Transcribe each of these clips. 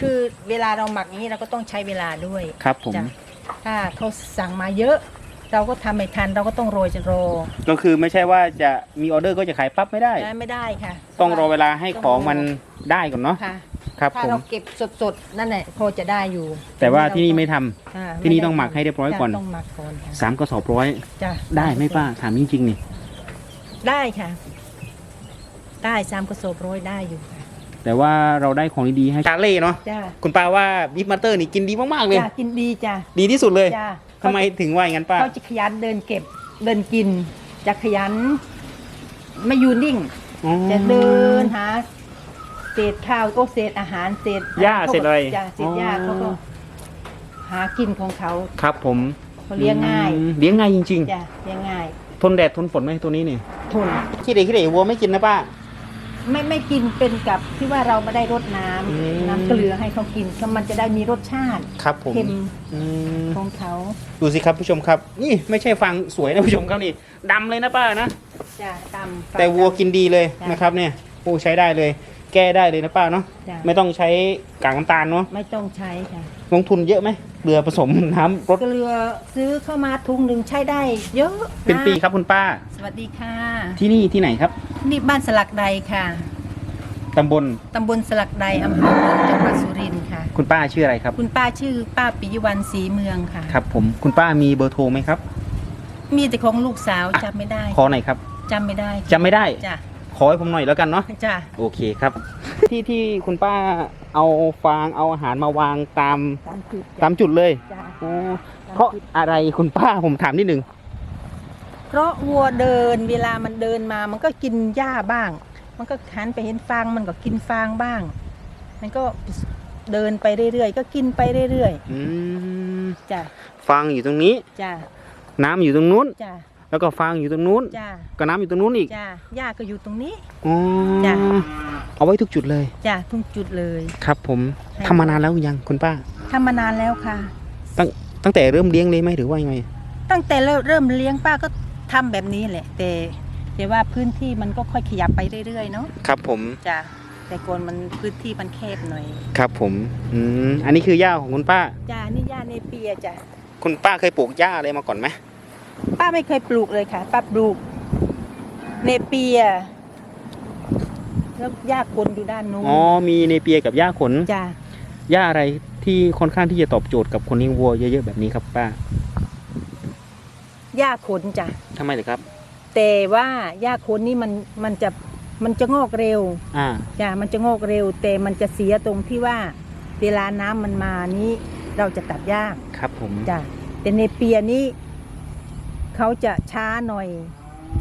คือเวลาเราหมักอย่างนี้เราก็ต้องใช้เวลาด้วยครับผม จ้ะถ้าเขาสั่งมาเยอะ เราก็ทำไม่ทันเราก็ต้องโรยจะโรก็คือไม่ใช่ว่าจะมีออเดอร์ก็จะขายปั๊บไม่ได้ ได้ไม่ได้ค่ะต้องรอเวลาให้ของมันได้ก่อนเนาะค่ะ ครับถ้าผมเราเก็บสดๆ นั่นแหละพอจะได้อยู่แต่ว่าที่นี่ไม่ทำ อ่าที่นี่ต้องหมักให้เรียบร้อยก่อน จ้ะต้องหมักก่อนค่ะสามกระสอบร้อยจ้ะได้ไหมป้าถามจริงๆนี่ได้ค่ะ ได้สามกระสอบโรยได้อยู่ค่ะ แต่ว่าเราได้ของดีๆให้ชาเล่เนาะจ้าคุณป้าว่าบิ๊กมาสเตอร์นี่กินดีมากๆเลย จ้ากินดีจ้าดีที่สุดเลยจ้าทำไมถึงว่าอย่างนั้นป้าเขาจะขยันเดินเก็บเดินกินจะขยัน ไม่อยู่นิ่งอ๋อ จะเดินหาเศษข้าวก็เศษอาหารเศษหญ้าขก็เศษอะไรจ้าเศษหญ้าอ๋อ เขาก็หากินของเขาครับผมเขาเลี้ยงง่ายอืมเลี้ยงง่ายจริงจ้าเลี้ยงง่าย ๆ ทนแดดทนฝนไหมตัวนี้นี่ทนขี้เหร่ขี้เหร่วัวไม่กินนะป้า ไม่ไม่กินเป็นกับที่ว่าเราไม่ได้รดน้ำอืม น้ำเกลือให้เขากินก็มันจะได้มีรสชาติครับผมเค็มอืมของเขาดูสิครับผู้ชมครับ นี่ไม่ใช่ฟังสวยนะผู้ชมครับนี่ดำเลยนะป้านะจ้าตำ แต่วัวกินดีเลยจ้ะนะครับเนี่ยโอ้ใช้ได้เลย แก้ได้เลยนะป้าเนาะจ้าไม่ต้องใช้กากน้ำตาลเนาะไม่ต้องใช้ค่ะลงทุนเยอะไหมเกลือผสมน้ำรสเกลือซื้อเข้ามาทุงหนึ่งใช้ได้ เยอะเป็นปีครับคุณป้า สวัสดีค่ะ ที่นี่ที่ไหนครับนี่บ้านสลักใดค่ะตำบลตำบลสลักใดอำเภอเมืองจังหวัดสุรินทร์ค่ะ คุณป้าชื่ออะไรครับ คุณป้าชื่อป้าปิยวันศรีเมืองค่ะ ครับ ผมคุณป้ามีเบอร์โทรไหมครับ มีแต่ของลูกสาวจำไม่ได้ขอหน่อยครับจำไม่ได้จำไม่ได้ จ้ะ ขอให้ผมหน่อยแล้วกันเนาะจ้ะโอเคครับ ที่ที่คุณป้าเอาฟางเอาอาหารมาวางตามตามจุดตามจุดเลยจ้ะอ๋อเพราะอะไรคุณป้าผมถามนิดหนึ่งเพราะวัวเดินเวลามันเดินมา มันก็กินหญ้าบ้าง มันก็หันไปเห็นฟางมันก็กินฟางบ้าง มันก็เดินไปเรื่อยๆก็กินไปเรื่อยอืมๆจ้ะฟางอยู่ตรงนี้ จ้ะน้ำอยู่ตรงนู้น จ้ะ แล้วก็ฟางอยู่ตรงนู้นจ้ะก็น้ำอยู่ตรงนู้นอีกจ้ะหญ้าก็อยู่ตรงนี้ อ๋อจ้ะ เอาไว้ทุกจุดเลย จ้ะทุกจุดเลยครับ ผมให้ทำมานานแล้วยังคุณป้า ทำมานานแล้วค่ะตั้งตั้งแต่เริ่มเลี้ยงเลยไหมหรือว่ายังไง ตั้งแต่เริ่มเริ่มเลี้ยงป้าก็ทำแบบนี้แหละ แต่แต่ว่าพื้นที่มันก็ค่อยขยับไปเรื่อยๆเนาะครับผม จ้ะแต่ก่อนมันพื้นที่มันแคบหน่อยครับผม อืม อันนี้คือหญ้าของคุณป้า จ้ะนี่หญ้าเนเปียจ้ะคุณป้าเคยปลูกหญ้าอะไรมาก่อนไหม ป้าไม่เคยปลูกเลยค่ะ ป้าปลูก เนเปีย แล้วหญ้าคนอยู่ด้านนู้นอ๋อมีเนเปียกับหญ้าขนจ้ะหญ้าอะไรที่ค่อนข้างที่จะตอบโจทย์กับคนเลี้ยงวัวเยอะๆแบบนี้ครับป้าหญ้าขนจ้ะทำไมเหรอครับ แต่ว่าหญ้าขนนี่มันมันจะมันจะงอกเร็วอ่า จ้ะมันจะงอกเร็ว แต่มันจะเสียตรงที่ว่า เวลาน้ำมันมานี้ เราจะตัดยากครับผม จ้ะแต่เนเปียนี้ เขาจะช้าหน่อย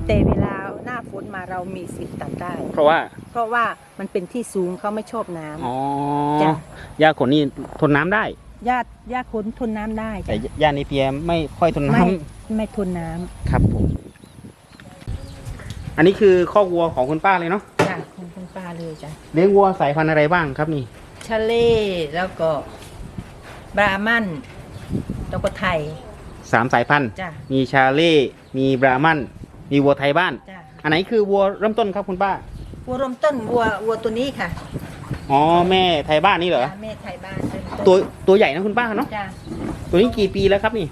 แต่เวลาหน้าฝนมาเรามีสิทธิ์ตัดได้ เพราะว่าเพราะว่ามันเป็นที่สูงเขาไม่ชอบน้ำ อ๋อจ้ะ หญ้าขนนี่ทนน้ำได้ญาติญาติคนทนน้ำได้แต่จ้ะหญ้าเนเปียไม่ค่อยทนน้ไม่ไม่ทนน้ำำครับผม อันนี้คือข้อกวัวของคุณป้าเลยเนาะ จ้ะคุณคุณป้าเลยจ้ะเลี้ยงวัวสายพันธุ์อะไรบ้างครับนี่ชาเล่แล้วก็บรามันแล้วก็ไทย สามสายพันธุ์ จ้ะมีชาเล่มีบรามัน มีวัวไทยบ้าน จ้ะอันไหนคือวัวเริ่มต้นครับคุณป้า วัวเรมต้นวัววัวตัวนี้ค่ะอ๋อแม่ไทยบ้านนี่เหรอ จ้ะแม่ไทยบ้านเริ่มนตัวตัวใหญ่นะคุณป้าเนาะ จ้ะตัวนี้กี่ปีแล้วครับนี่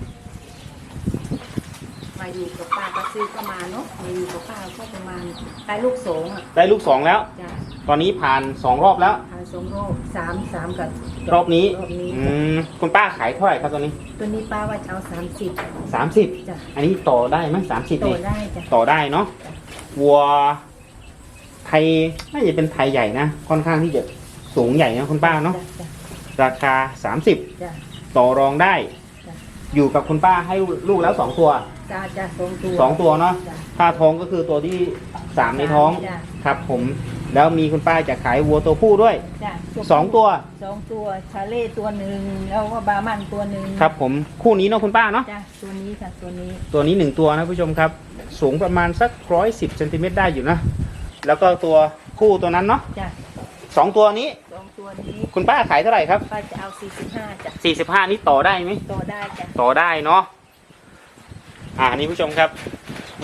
มาอยู่กับป้าก็ซื้อก็มาเนาะมาอยู่กับป้าก็ประมาณตายลูกสองอะได้ลูกสองแล้ว จ้ะ ตอนนี้ผ่านสองรอบแล้วทานสองรอบสามสามกับรอบนี้รอบนี้อืมคุณป้าขายเท่าไหร่ครับตอนนี้ตัวนี้ป้าว่าจะเอาสามสิบสามสิบจ้ะอันนี้ต่อได้ไหมสามสิบโตนี่ได้จ้ะ ต่อได้เนาะวัว ไทยน่าจะเป็นไทยใหญ่นะค่อนข้างที่จะสูงใหญ่นะคุณป้าเนาะจ้ะราคาสามสิบจ้ะ ต่อรองได้ จ้ะ อยู่กับคุณป้าให้ลูกแล้วสองตัวจ้ะจ้ะสองตัวสองตัวเนาะจ้ะถ้าท้องก็คือตัวที่สามในท้อง จ้ะครับผม แล้วมีคุณป้าจะขายวัวตัวผู้ด้วยจ้ะสองตัวสองตัวชาเล่ตัวหนึ่งแล้วก็บามันตัวหนึ่งครับ ผมคู่นี้เนาะคุณป้าเนาะจ้ะตัวนี้ค่ะตัวนี้ ตัวนี้หนึ่งตัวนะผู้ชมครับ สูงประมาณสักร้อยสิบเซนติเมตรได้อยู่นะแล้วก็ตัวคู่ตัวนั้นเนาะจ้ะสองตัวนี้ สองตัวนี้คุณป้าขายเท่าไหร่ครับป้าจะเอาสี่สิบห้าจ้ะสี่สิบห้านี้ต่อได้ไหมต่อได้จ้ะต่อได้เนาะอ่าอันนี้ผู้ชมครับ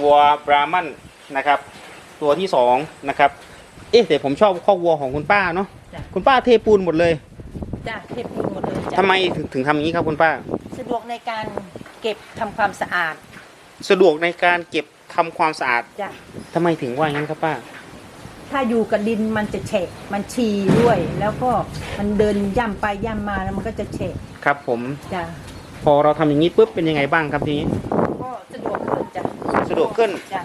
วัวบรามันนะครับ ตัวที่สองนะครับ เอ๊ะแต่ผมชอบข้อกวัวของคุณป้าเนาะจ้ะ คุณป้าเทปูนหมดเลยจ้ะเทปปูนหมดเลยจ้ะทำไมถึงถึงทำอย่างนี้ครับคุณป้า สะดวกในการเก็บทำความสะอาดสะดวกในการเก็บทำความสะอาดจ้ะทำไมถึงว่าอย่างนั้นครับป้า ถ้าอยู่กับดินมันจะเฉะมันชีด้วย แล้วก็มันเดินย่ำไปย่ำมาแล้วมันก็จะเฉะครับผมจ้ะพอเราทำอย่างนี้ปุ๊บเป็นยังไงบ้างครับทีนี้ ก็สะดวกขึ้นจ้ะสะดวกขึ้น จ้ะ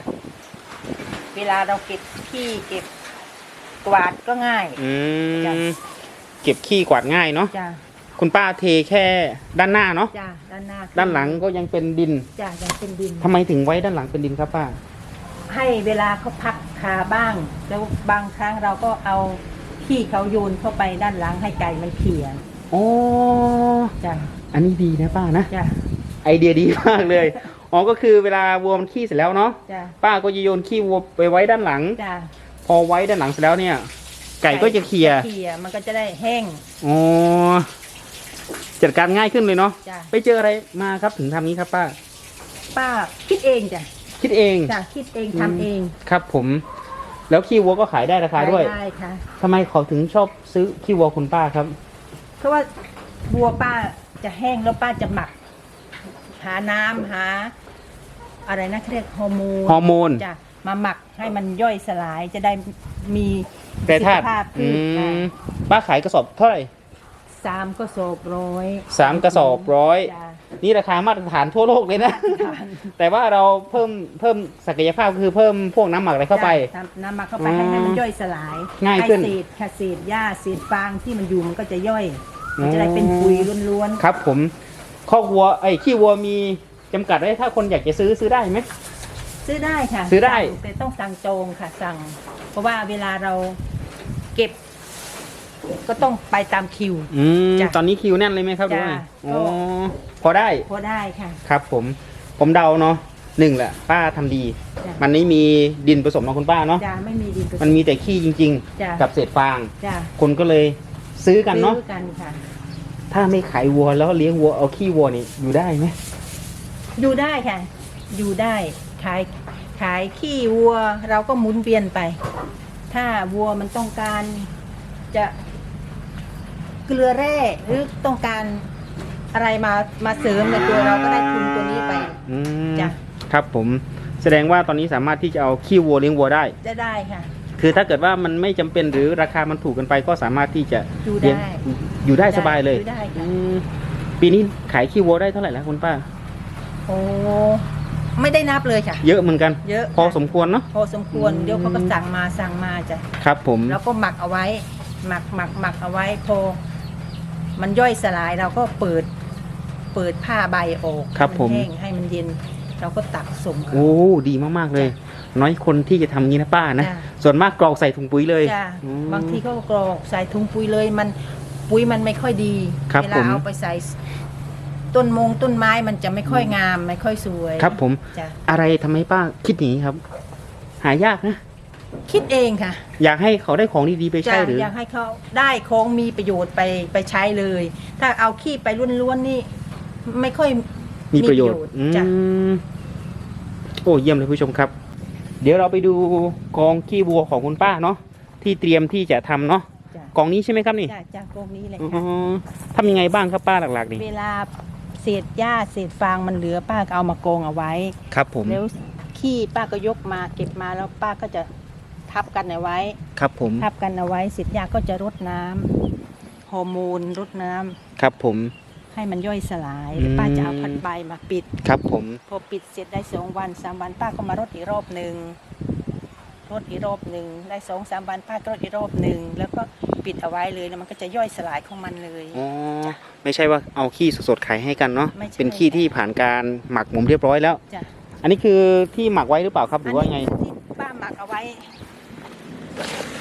เวลาเราเก็บขี้เก็บ กวาดก็ง่าย อืจ้ะ มเก็บขี้กวาดง่ายเนาะจ้ะคุณป้าเทแค่ด้านหน้าเนาะจ้ะด้านหน้าด้านหลังก็ยังเป็นดินจ้ะยังเป็นดิน ทำไมถึงไว้ด้านหลังเป็นดินครับป้า ให้เวลาเขาพักขาบ้าง แล้วบางครั้งเราก็เอาขี้เขาโยนเข้าไปด้านหลังให้ไก่มันเขี่ยโอ้จ้ะอันนี้ดีนะป้านะ จ้ะไอเดียดีมากเลย อ๋อ ก็คือเวลาวัวมันขี้เสร็จแล้วเนาะ จ้ะป้าก็จะโยนขี้วัวไปไว้ด้านหลัง จ้ะ พอไว้ด้านหลังเสร็จแล้วเนี่ย ไก่ก็จะเคลียร์เขี่ยมันก็จะได้แห้งอ๋อจัดการง่ายขึ้นเลยเนาะจ้ะไปเจออะไรมาครับถึงทำนี้ครับป้า ป้าคิดเองจ้ะคิดเองจ้ะคิดเองทำเองครับ ผม แล้วขี้วัวก็ขายได้ราคาด้วยได้ค่ะทำไมเขาถึงชอบซื้อขี้วัวคุณป้าครับ เพราะว่าบัวป้าจะแห้งแล้วป้าจะหมัก หาน้ำหา อะไรนะเขาเรียกฮอร์โมนฮอร์โมน จ้ะ มาหมักให้มันย่อยสลายจะได้มีแปรธาตุสุขภาพอืที่อ่ามป้าขายกระสอบเท่าไหร่สามก็โศบร้อยสามกระสอบร้อย จ้ะนี่ราคามาตรฐานทั่วโลกเลยนะทานแต่ว่าเราเพิ่มเพิ่มศักยภาพก็คือเพิ่มพวกน้ำหมักอะไรเข้าไป จ้ะทำน้ำหมักเข้าไปให้ให้มันย่อยสลายง่ายขึ้นให้เศษค่ะเศษหญ้าเศษฟางที่มันอยู่มันก็จะย่อย มันจะได้เป็นปุ๋ยล้วนครับผมข้อกวัวไอ้ยขี้วัวมีจำกัดไว้ถ้าคนอยากจะซื้อซื้อได้ไหม ๆ ซื้อได้ค่ะซื้อได้ สั่งแต่ต้องสั่งจองค่ะสั่ง เพราะว่าเวลาเราเก็บ ก็ต้องไปตามคิว อืมจ้ะตอนนี้คิวแน่นเลยไหมครับหรือว่าไงจ้ะอ๋อก็พอได้พอได้ค่ะ ครับผม ผมเดาเนาะหนึ่งแหละป้าทำดี จ้ะ มันไม่มีดินผสมของคุณป้าเนาะจ้าไม่มีดินผสมันมีแต่ขี้จริง จ้ะ ๆ กับเศษฟาง จ้าคนก็เลยซื้อกันเนาะซื้อกันค่ะ ถ้าไม่ขายวัวแล้วเลี้ยงวัวเอาขี้วัวนี่อยู่ได้ไหมอยู่ได้ค่ะ อยู่ได้ ขายขายขี้วัวเราก็หมุนเวียนไป ถ้าวัวมันต้องการจะเกลือแร่หรือต้องการอะไรมามาเสริมในตัวเราก็ได้ทุนตัวนี้ไป อืมจ้ะ ครับผมแสดงว่าตอนนี้สามารถที่จะเอาขี้วัวเลี้ยงวัวได้ จะได้ค่ะ คือถ้าเกิดว่ามันไม่จำเป็นหรือราคามันถูกเกันไปก็สามารถที่จะอยู่ได้เลี้ยงอยู่ได้สบายเลย อยู่ได้ค่ะ อืมปีนี้ขายขี้วัวได้เท่าไหร่แล้วคุณป้า โอ้ ไม่ได้นับเลยค่ะ เยอะเหมือนกัน เยอะ พอสมควรเนาะ พอสมควรอืมเดี๋ยวเขาก็สั่งมาสั่งมาจ้ะครับผม แล้วก็หมักเอาไว้ หมักหมักหมักเอาไว้พอมันย่อยสลายเราก็เปิด เปิดผ้าใบออกครับผม ให้นแห้งให้มันเย็น เราก็ตักส่งเขา โอ้ดีมากๆเลย น้อยคนที่จะทำงี้นะป้านะ จ้ะ ส่วนมากกรอกใส่ถุงปุ๋ยเลยจ้ะอืม บางทีเขาก็กรอกใส่ถุงปุ๋ยเลยมันปุ๋ยมันไม่ค่อยดีครับเวผลามเอาไปใส่ ต้นมงต้นไม้มันจะไม่ค่อยงาม ไม่ค่อยสวยครับผมจ้ะอะไรทำให้ป้าคิดอย่างนี้ครับ หายากนะ คิดเองค่ะอยากให้เขาได้ของดีๆไปใช้จ้ะหรืออ ยากให้เขาได้ของมีประโยชน์ไปไปใช้เลย ถ้าเอาขี้ไปล้วนๆนี่ ไม่ค่อย มีประโยชน์มีประโยชน์อืจ้ะมโอ้เยี่ยมเลยผู้ชมครับ เดี๋ยวเราไปดูกองขี้วัวของคุณป้าเนาะที่เตรียมที่จะทำเนาะจ้ะกองนี้ใช่ไหมครับนี่จ้ะจ้ะกรงนี้เลยอ๋ค่ะอทำยังไงบ้างครับป้าหลักๆนี่ เวลา เศษหญ้าเศษฟางมันเหลือป้าก็เอามากองเอาไว้ ครับผม แล้วขี้ป้าก็ยกมาเก็บมาแล้วป้าก็จะทับกันเอาไว้ ครับผม ทับกันเอาไว้เศษหญ้าก็จะรดน้ำฮอร์โมนรดน้ำครับผม ให้มันย่อยสลายอืมแล้วป้าจะเอาพันใบมาปิด ครับผม พอปิดเสร็จได้สองวันสามวันป้าก็มารดอีกรอบหนึ่งรดอีกรอบหนึ่งได้สองสามวันป้าก็รดอีกรอบหนึ่งแล้วก็ ปิดเอาไว้เลยแล้วมันก็จะย่อยสลายของมันเลย อ๋อไม่ใช่ว่าเอาขี้สดๆขายให้กันเนาะไม่ใช่ เป็นขี้ที่ผ่านการหมักหมมเรียบร้อยแล้ว จ้ะอันนี้คือที่หมักไว้หรือเปล่าครับหรือว่าไงนนี้ที่ป้าหมักเอาไว้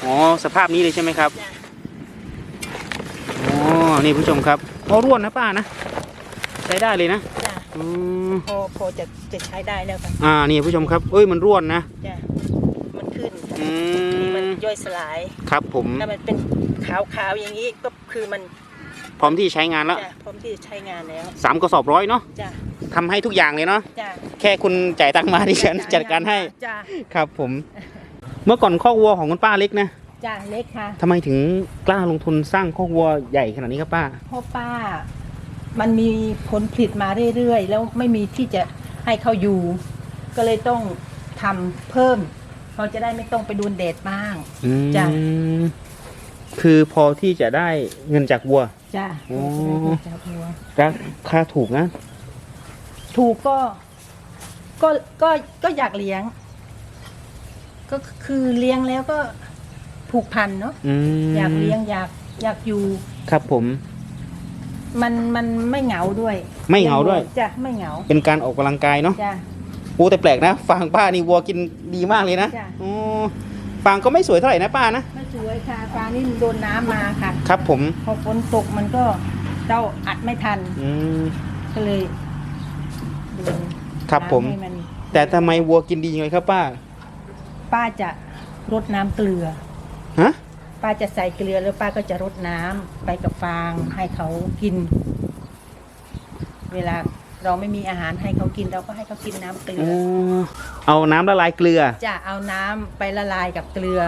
อ๋อสภาพนี้เลยใช่ไหมครับ จ้ะอ๋อ นี่ผู้ชมครับพอร่วนนะป้านะ ใช้ได้เลยนะจ้ะอืมพอพอจะจะใช้ได้แล้วค่ะอ่า นี่ผู้ชมครับ เอ้ย มันร่วนนะ จ้ะมันขึ้นอืนี่มันมย่อยสลาย ครับผมถ้ามันเป็น ขาวๆอย่างนี้ก็คือมันพร้อมที่ใช้งานแล้วจะพร้อมที่จะใช้งานแล้วสามกระสอบร้อยเนาะจ้ะทำให้ทุกอย่างเลยเนาะจ้ะแค่คุณจ่ายตังค์มาดิฉันจัดการให้จ้ะครับผม เมื่อก่อนข้อกวัวของคุณป้าเล็กนะจ้ะเล็กค่ะทำไมถึงกล้าลงทุนสร้างคอกวัวใหญ่ขนาดนี้ครับป้า เพราะป้า มันมีผลผลิตมาเรื่อยๆ แล้วไม่มีที่จะให้เขาอยู่ ก็เลยต้องทำเพิ่ม เขาจะได้ไม่ต้องไปโดนแดดบ้าง อืมจ้ะ คือพอที่จะได้เงินจากวัว จ้ะโอ้จากหัวราคาถูกนะ ถูกก็ก็ก็ก็อยากเลี้ยง ก็คือเลี้ยงแล้วก็ผูกพันเนาะอืมอยากเลี้ยงอยากอยากอยู่ ครับผม มันมันไม่เหงาด้วยไม่เหงาด้วย จ้ะไม่เหงาเป็นการออกกำลังกายเนาะจ้ะ โอ้แต่แปลกนะฟางป้านี่วัวกินดีมากเลยนะจ้ะ โอ้ฟางก็ไม่สวยเท่าไหร่นะป้านะ ไม่ สวยค่ะฟ้านี่โดนน้ำมาค่ะ ครับผมพอฝนตกมันก็เราอัดไม่ทัน อืมก็เลยโดนครับผม น้ำให้นแต่ทำไมวัวกินดียังไงครับป้าป้าจะรดน้ำเกลือ ฮะป้าจะใส่เกลือแล้วป้าก็จะรดน้ำไปกับฟางให้เขากิน เวลาเราไม่มีอาหารให้เขากิน เราก็ให้เขากินน้ำเกลือ๋ออเอาน้ำละลายเกลือ จะเอาน้ำไปละลายกับเกลือ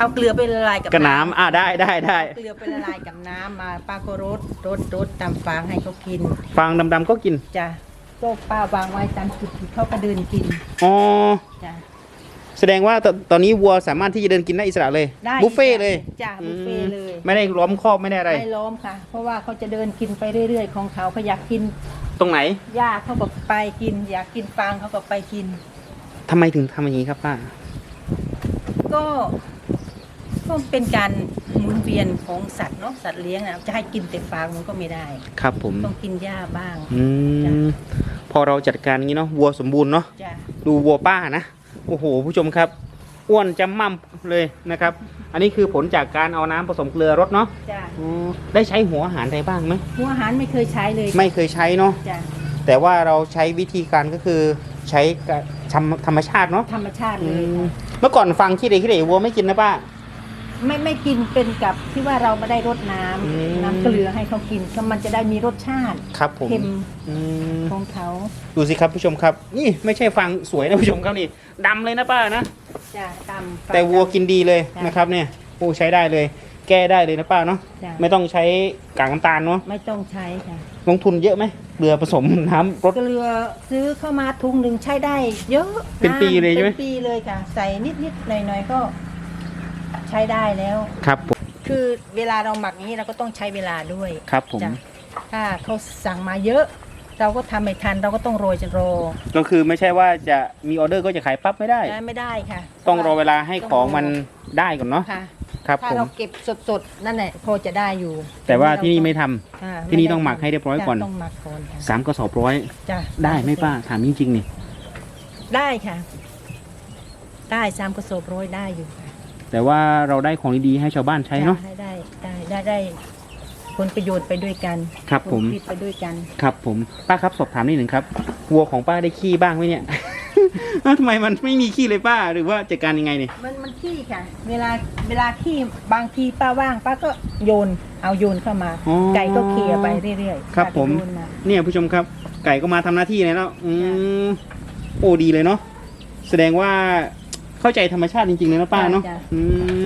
เอาเกลือไปละลายกับกับน้ำอ่าได้ได้ได้เอาเกลือไปละลายกับน้ำมาป้าก็รดรดรดตามฟางให้เขากินฟางดำๆก็กินจ้ะก็ป้าวางไว้ตามจุดที่เขาก็เดินกินอ๋อจ้ะแสดงว่าตตอนนี้วัวสามารถที่จะเดินกินได้อิสระเลยได้บุฟเฟ่ต์เลยจ้ะบุฟเฟ่ต์เลยอืมไม่ได้ล้อมคอกไม่ได้อะไร ไม่ล้อมค่ะ เพราะว่าเขาจะเดินกินไปเรื่อยๆ ของเขาเขาอยากกินตรงไหนหญ้าเขาก็ไปกิน อยากกินฟางเขาก็ไปกิน ทำไมถึงทำอย่างนี้ครับป้า ก็ ก็เป็นการหมุนเวียนของสัตว์เนาะสัตว์เลี้ยงนะจะให้กินแต่ฟางมันก็ไม่ได้ ครับผมต้องกินหญ้าบ้างอืจ้ะมพอเราจัดการอย่างนี้เนาะวัวสมบูรณ์เนาะจ้ะดูวัวป้านะโอ้โหผู้ชมครับอ้วนจำมั่มเลยนะครับ อันนี้คือผลจากการเอาน้ำผสมเกลือรดเนาะจ้ะอ๋อได้ใช้หัวอาหารอะไรบ้างไหมหัวอาหารไม่เคยใช้เลยไม่เคยใช้เนาะจ้ะแต่ว่าเราใช้วิธีการก็คือใช้กะธรรมธรรมชาติเนาะธรรมชาติอืเลยมค่ะเมื่อก่อนฟังขี้เหร่ขี้เหร่วัวไม่กินนะป้า ไม่ไม่กินเป็นกับที่ว่าเราไม่ได้รดน้ำอืม น้ำเกลือให้เขากินก็มันจะได้มีรสชาติครับผมเค็มอืมของเขาดูสิครับผู้ชมครับ นี่ไม่ใช่ฟังสวยนะผู้ชมครับนี่ดำเลยนะป้านะจ้ะตำ แต่วัวกินดีเลยจ้ะ นะครับเนี่ยโอ้ใช้ได้เลย แก้ได้เลยนะป้าเนาะจ้ะไม่ต้องใช้กากน้ำตาลเนาะไม่ต้องใช้ค่ะลงทุนเยอะไหมเกลือผสมน้ำรส เกลือซื้อเข้ามาทุงหนึ่งใช้ได้ เยอะเป็นปีเลยใช่ไหม เป็นปีเลยค่ะ ใส่นิดนิดๆหน่อยหน่อยๆก็ ใช้ได้แล้ว ครับผมคือเวลาเราหมักนี้เราก็ต้องใช้เวลาด้วยครับผม จ้ะถ้าเขาสั่งมาเยอะ เราก็ทำไม่ทันเราก็ต้องโรยจนโรก็คือไม่ใช่ว่าจะมีออเดอร์ก็จะขายปั๊บไม่ได้ได้ ไม่ได้ค่ะต้องรอเวลาให้ของมันได้ก่อนเนาะค่ะ ครับถ้าผมเราเก็บสดๆ นั่นแหละพอจะได้อยู่แต่ว่าที่นี่ไม่ทำ อ่าที่นี่ต้องหมักให้เรียบร้อยก่อน จ้ะต้องหมักก่อนค่ะสามกระสอบร้อยจ้ะได้ไหมป้าถามจริงๆนี่ได้ค่ะ ได้สามกระสอบร้อยได้อยู่ค่ะ แต่ว่าเราได้ของดีๆให้ชาวบ้านใช้เนาะ ได้ได้ได้ได้ได้ผลประโยชน์ไปด้วยกันครับผม ผลผลิตไปด้วยกัน ครับผมป้าครับสอบถามนิดหนึ่งครับวัวของป้าได้ขี้บ้างไหมเนี่ยเอ้าทำไมมันไม่มีขี้เลยป้าหรือว่าจัดการยังไงเนี่ย มันมันขี้ค่ะ เวลาเวลาขี้บางทีป้าว่างป้าก็โยนเอาโยนเข้ามา อ๋อไก่ก็เคลียร์ไปเรื่อยๆครับป้าก็ผม โยนมา เนี่ยผู้ชมครับ ไก่ก็มาทำหน้าที่เลยแล้วอืมโอ้ดีเลยเนาะแสดงว่า เข้าใจธรรมชาติจริงๆเลยนะป้าเนาะจ้ะ อืม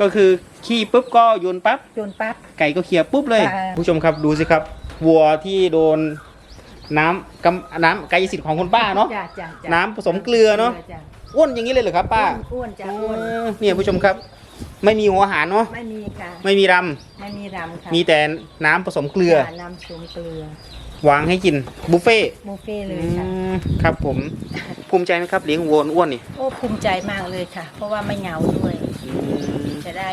ก็คือขี้ปุ๊บก็โยนปั๊บ โยนปั๊บ ไก่ก็เคลียร์ปุ๊บเลย ค่ะ ผู้ชมครับดูสิครับ วัวที่โดนน้ำกำน้ำกายสิทธิ์ของคุณป้าเนาะ จ้ะจ้ะจ้ะน้ำผสมเกลือเนอะ จ้อ้วนอย่างนี้เลยเหรอครับป้าอ้วนจ้ะอ้วน เออเนี่ยผู้ชมครับ ไม่มีหัวอาหารเนาะไม่มีค่ะ ไม่มีรไม่มีรำค่ะำมีแต่น้ำผสมเกลือ จ้ะน้ำสมเกลือ วางให้กินบุฟเฟ่ต์บุฟเฟ่ต์เลยอืค่ะมครับผมภูมิใจไหมครับเลี้ยงวัวอ้วนๆนี่โอ้ภูมิใจมากเลยค่ะ เพราะว่าไม่เหงาด้วยจะได้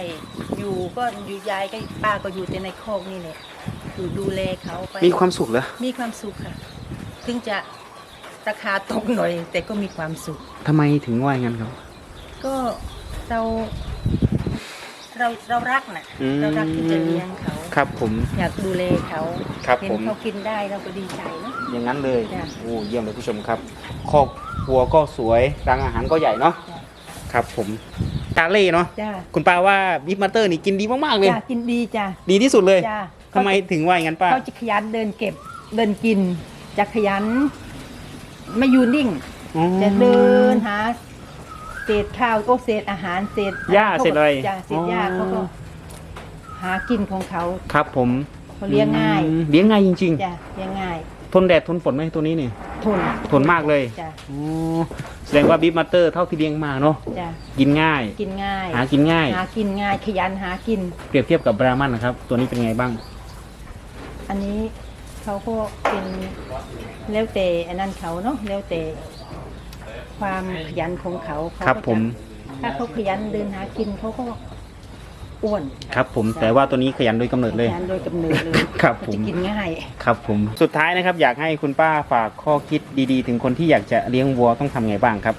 อยู่ก็อยู่ยายก็ป้าก็อยู่แต่ในโคอกนี่แหละอยู่ดูแลเขาไปมีความสุขเหรอมีความสุขค่ะ ถึงจะราคาตกหน่อย แต่ก็มีความสุข ทำไมถึงว่าอย่างนั้นครับ ก็เรา เราเรารักน่ะ อืม เรารักที่จะเลี้ยงเขา ครับผม อยากดูแลเขาครับเห็นผม เขากินได้เราก็ดีใจเนาะอย่างนั้นเลยจ้ะ โอ้เยี่ยมเลยผู้ชมครับคอกวัวก็สวยรังอาหารก็ใหญ่เนาะจ้ะครับผมตาเล่เนาะจ้าคุณป้าว่าบิ๊กมาสเตอร์นี่กินดีมากๆเลย จ้ากินดีจ้าดีที่สุดเลยจ้าทำไมถึงว่าอย่างนั้นป้าเขาจะขยันเดินเก็บเดินกินจะขยัน ไม่อยู่นิ่ง อ๋อ จะเดินหาเศษข้าวโอ้เศษอาหารเศษหญ้าเศษอะไรจ้ะเศษหญ้าอ๋อ เขาก็ หากินของเขา ครับผมเขาเลี้ยงง่าย อืมเลี้ยงง่ายจริง จ้ะเลี้ยงง่ายๆ ทนแดดทนฝนไหมตัวนี้นี่ทนทนมากเลยจ้ะอ๋อแสดงว่าบิ๊กมาสเตอร์เท่าที่เลี้ยงมาเนาะจ้ะกินง่าย กินง่าย หากินง่าย หากินง่ายขยันหากิน เปรียบเทียบกับบรามันนะครับตัวนี้เป็นไงบ้าง อันนี้เขาก็เป็นแล้วแต่อันนั้นเขาเนาะแล้วแต่ความขยันของเขาเขาครับก็จะผม ถ้าเขาขยันเดินหากินเขาก็ อ้วนครับผมแต่ว่าตัวนี้ขยันโดยกำเนิดเลยขยันโดยกำเนิดเลยครับเขาผม จะกินง่าย ครับผมสุดท้ายนะครับอยากให้คุณป้าฝากข้อคิดดีๆ ถึงคนที่อยากจะเลี้ยงวัวต้องทำไงบ้างครับ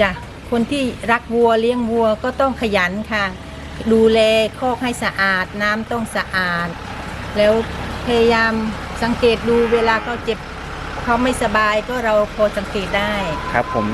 จ้ะคนที่รักวัวเลี้ยงวัวก็ต้องขยันค่ะ ดูแลคอกให้สะอาด น้ำต้องสะอาด แล้วพยายามสังเกตดูเวลาเขาเจ็บเขาไม่สบายก็เราพอสังเกตได้ ครับผม